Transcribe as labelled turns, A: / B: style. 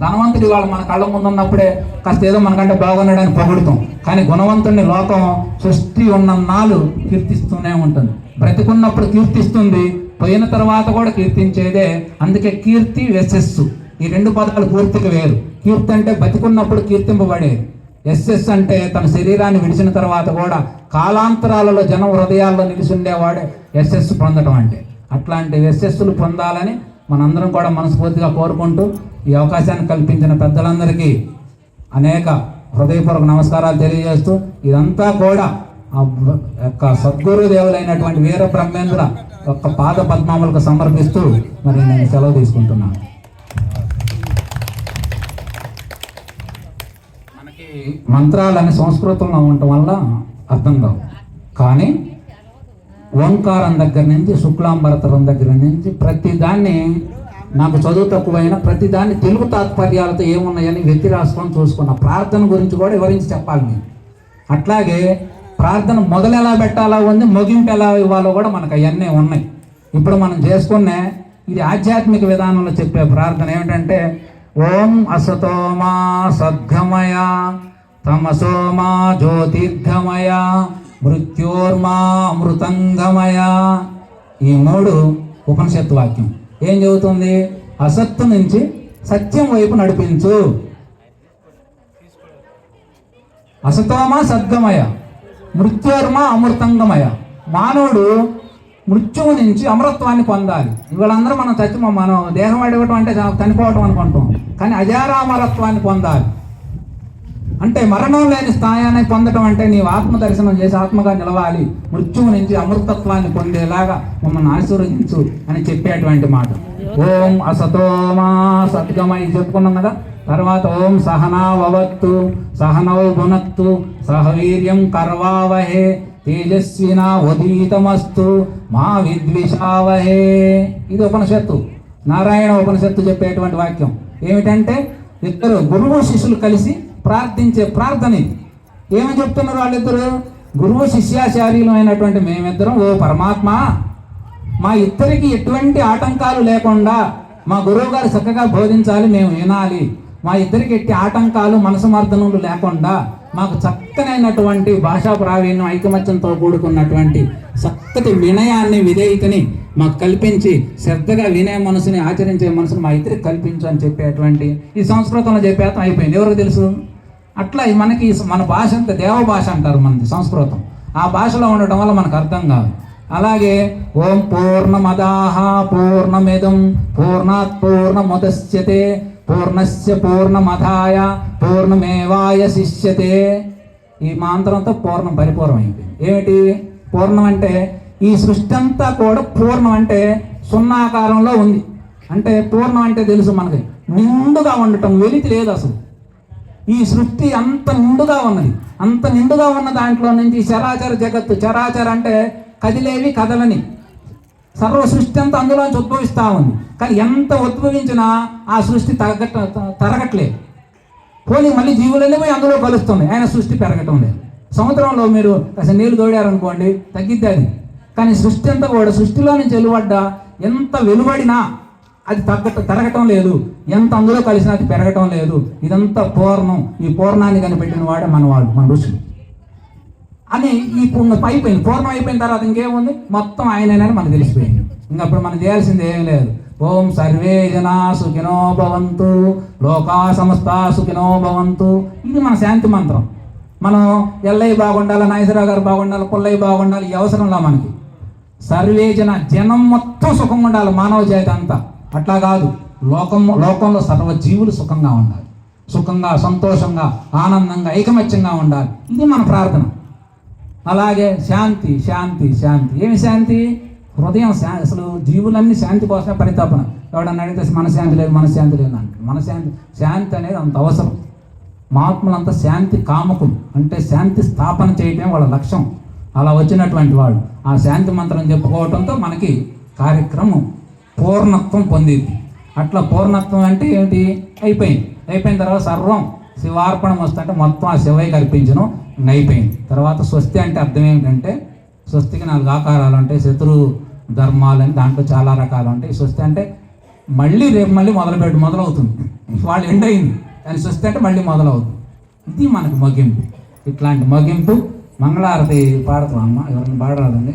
A: ధనవంతుడి వాళ్ళు మన కళ్ళ ముందు ఉన్నప్పుడే కాస్త ఏదో మనకంటే బాగున్నాడని పొగుడుతాం. కానీ గుణవంతుడిని లోకం సృష్టి ఉన్న నాలు కీర్తిస్తూనే ఉంటుంది. బ్రతికున్నప్పుడు కీర్తిస్తుంది పోయిన తర్వాత కూడా కీర్తించేదే. అందుకే కీర్తి యశస్సు ఈ రెండు పదాలు పూర్తిగా వేరు. కీర్తి అంటే బతికున్నప్పుడు కీర్తింపబడేది ఎస్ఎస్ అంటే తన శరీరాన్ని విడిచిన తర్వాత కూడా కాలాంతరాలలో జనం హృదయాల్లో నిలిచి ఉండేవాడే ఎస్ఎస్ పొందడం అంటే. అట్లాంటి ఎస్ఎస్లు పొందాలని మనందరం కూడా మనస్ఫూర్తిగా కోరుకుంటూ ఈ అవకాశాన్ని కల్పించిన పెద్దలందరికీ అనేక హృదయపూర్వక నమస్కారాలు తెలియజేస్తూ ఇదంతా కూడా ఆ యొక్క సద్గురు దేవులైనటువంటి వీర బ్రహ్మేంద్ర యొక్క పాద పద్మములకు సమర్పిస్తూ మరి నేను సెలవు తీసుకుంటున్నాను. మనకి మంత్రాలని సంస్కృతంలో ఉండటం వల్ల అర్థం కావు. కానీ ఓంకారం దగ్గర నుంచి శుక్లాంబరతరం దగ్గర నుంచి ప్రతిదాన్ని నాకు చదువు తక్కువైనా ప్రతి దాన్ని తెలుగు తాత్పర్యాలతో ఏమున్నాయని వ్యక్తి రాసుకొని చూసుకున్న ప్రార్థన గురించి కూడా వివరించి చెప్పాలి నేను. అట్లాగే ప్రార్థన మొదలు ఎలా పెట్టాలో ఉంది ముగింపు ఎలా ఇవ్వాలో కూడా మనకు అవన్నీ ఉన్నాయి. ఇప్పుడు మనం చేసుకునే ఇది ఆధ్యాత్మిక విధానంలో చెప్పే ప్రార్థన ఏమిటంటే ఓం అసతోమా సద్గమయ తమసోమా జ్యోతిర్గమయ మృత్యోర్మా అమృతంగమయ ఈ మూడు ఉపనిషత్తు వాక్యం ఏం చెబుతుంది అసత్తు నుంచి సత్యం వైపు నడిపించు. అసతోమ సద్గమయ. మృత్యోర్మ అమృతంగమయ. మానవుడు మృత్యువు నుంచి అమరత్వాన్ని పొందాలి. ఇవాళందరూ మనం చచ్చి మనం దేహం అడగటం అంటే చనిపోవటం అనుకుంటాం. కానీ అజారామరత్వాన్ని పొందాలి. అంటే మరణం లేని స్థాయాన్ని పొందడం అంటే నీవు ఆత్మ దర్శనం చేసి ఆత్మగా నిలవాలి. మృత్యువు నుంచి అమృతత్వాన్ని పొందేలాగా మమ్మల్ని ఆశీర్వదించు అని చెప్పేటువంటి మాట. ఓం అసతోమా సత్యమై చెప్పుకున్నాం కదా? తర్వాత ఓం సహనావవత్తు సహనౌ భునత్తు సహవీర్యం కర్వావహే తేజస్వినా ఉదీతమస్తు మా విద్విషావహే. ఇది ఉపనిషత్తు. నారాయణ ఉపనిషత్తు చెప్పేటువంటి వాక్యం. ఏమిటంటే ఇద్దరు గురువు శిష్యులు కలిసి ప్రార్థించే ప్రార్థన. ఇది ఏమని చెప్తున్నారు వాళ్ళిద్దరు? గురువు శిష్యాచార్యులమైనటువంటి మేమిద్దరం ఓ పరమాత్మ మా ఇద్దరికి ఎటువంటి ఆటంకాలు లేకుండా మా గురువు గారు చక్కగా బోధించాలి మేము వినాలి. మా ఇద్దరికి ఎట్టి ఆటంకాలు మనసమర్థనలు లేకుండా మాకు చక్కనైనటువంటి భాషా ప్రావీణ్యం ఐకమత్యంతో కూడుకున్నటువంటి చక్కటి వినయాన్ని విధేయతని మాకు కల్పించి శ్రద్ధగా వినే మనసుని ఆచరించే మనసుని మా ఇద్దరికి కల్పించు అని చెప్పేటువంటి ఈ సంస్కృతంలో చెప్పేతం అయిపోయింది. ఎవరికి తెలుసు? అట్లా మనకి మన భాష అంటే దేవ భాష అంటారు మనది సంస్కృతం. ఆ భాషలో ఉండటం వల్ల మనకు అర్థం కాదు. అలాగే ఓం పూర్ణమదాహ పూర్ణమిదం పూర్ణాత్ పూర్ణముదశ్యతే పూర్ణస్య పూర్ణమధాయ పూర్ణమేవాయ శిష్యతే. ఈ మంత్రంతో పూర్ణం పరిపూర్ణం అయిపోయింది. ఏమిటి? పూర్ణం అంటే ఈ సృష్టి అంతా కూడా పూర్ణం అంటే సున్నాకారంలో ఉంది. అంటే పూర్ణం అంటే తెలుసు మనకి. నిండుగా ఉండటం వెలితి లేదు అసలు. ఈ సృష్టి అంత నిండుగా ఉన్నది. అంత నిండుగా ఉన్న దాంట్లో నుంచి చరాచర జగత్తు చరాచర అంటే కదిలేవి కదలని. సర్వ సృష్టి అంతా అందులోంచి ఉద్భవిస్తూ ఉంది. కానీ ఎంత ఉద్భవించినా ఆ సృష్టి తరగట తరగట్లేదు పోనీ మళ్ళీ జీవులన్నీ పోయి అందులో కలుస్తుంది ఆయన సృష్టి పెరగటం లేదు. సముద్రంలో మీరు అసలు నీళ్ళు తోడారనుకోండి తగ్గిద్ది అది. కానీ సృష్టి అంతా కూడా సృష్టిలో నుంచి వెలువడ్డా ఎంత వెలువడినా అది తగ్గట తరగటం లేదు. ఎంత అందులో కలిసినా అది పెరగటం లేదు. ఇదంతా పూర్ణం. ఈ పూర్ణాన్ని కనిపెట్టిన వాడే మనవాడు మన ఋషులు. అని ఈ పూర్ణ అయిపోయింది. పూర్ణం అయిపోయిన తర్వాత ఇంకేముంది? మొత్తం ఆయనని మనకు తెలిసిపోయింది. ఇంకప్పుడు మనం చేయాల్సింది ఏం లేదు. ఓం సర్వే జనా సుఖినో భవంతు లోకా సంస్థ సుఖినో భవంతు. ఇది మన శాంతి మంత్రం. మనం ఎల్లయ్య బాగుండాలి నాగేశ్వరరావు గారు బాగుండాలి పుల్లయ్య బాగుండాలి ఈ అవసరంలా మనకి. సర్వే జన జనం మొత్తం సుఖంగా ఉండాలి మానవ జాతి అంతా. అట్లా కాదు. లోకం లోకంలో సర్వ జీవులు సుఖంగా ఉండాలి. సుఖంగా సంతోషంగా ఆనందంగా ఐకమత్యంగా ఉండాలి. ఇది మన ప్రార్థన. అలాగే శాంతి శాంతి శాంతి. ఏమి శాంతి? హృదయం శా అసలు జీవులన్నీ శాంతి కోసమే పరితాపన. ఎవడన్నా అడిగితే మనశాంతి లేదు మనశ్శాంతి లేదు అంటే మన శాంతి అనేది అంత అవసరం. మహాత్ములంతా శాంతి కామకులు. అంటే శాంతి స్థాపన చేయటమే వాళ్ళ లక్ష్యం. అలా వచ్చినటువంటి వాళ్ళు. ఆ శాంతి మంత్రం చెప్పుకోవడంతో మనకి కార్యక్రమం పూర్ణత్వం పొందింది. అట్లా పూర్ణత్వం అంటే ఏంటి? అయిపోయింది. అయిపోయిన తర్వాత సర్వం శివార్పణం వస్తుంటే మొత్తం ఆ శివయ్య కల్పించడం అయిపోయింది. తర్వాత స్వస్తి అంటే అర్థం ఏమిటంటే స్వస్తికి నాలుగు ఆకారాలు ఉంటాయి శత్రు ధర్మాలని దాంట్లో చాలా రకాలు ఉంటాయి. స్వస్తి అంటే మళ్ళీ రేపు మళ్ళీ మొదలుపెట్టు మొదలవుతుంది. వాళ్ళు ఎండ్ అయింది. దాని స్వస్తి అంటే మళ్ళీ మొదలవుతుంది. ఇది మనకు మగింపు. ఇట్లాంటి మగింపు మంగళారతి పాడతాం అమ్మ? ఎవరిని పాడరాదండి?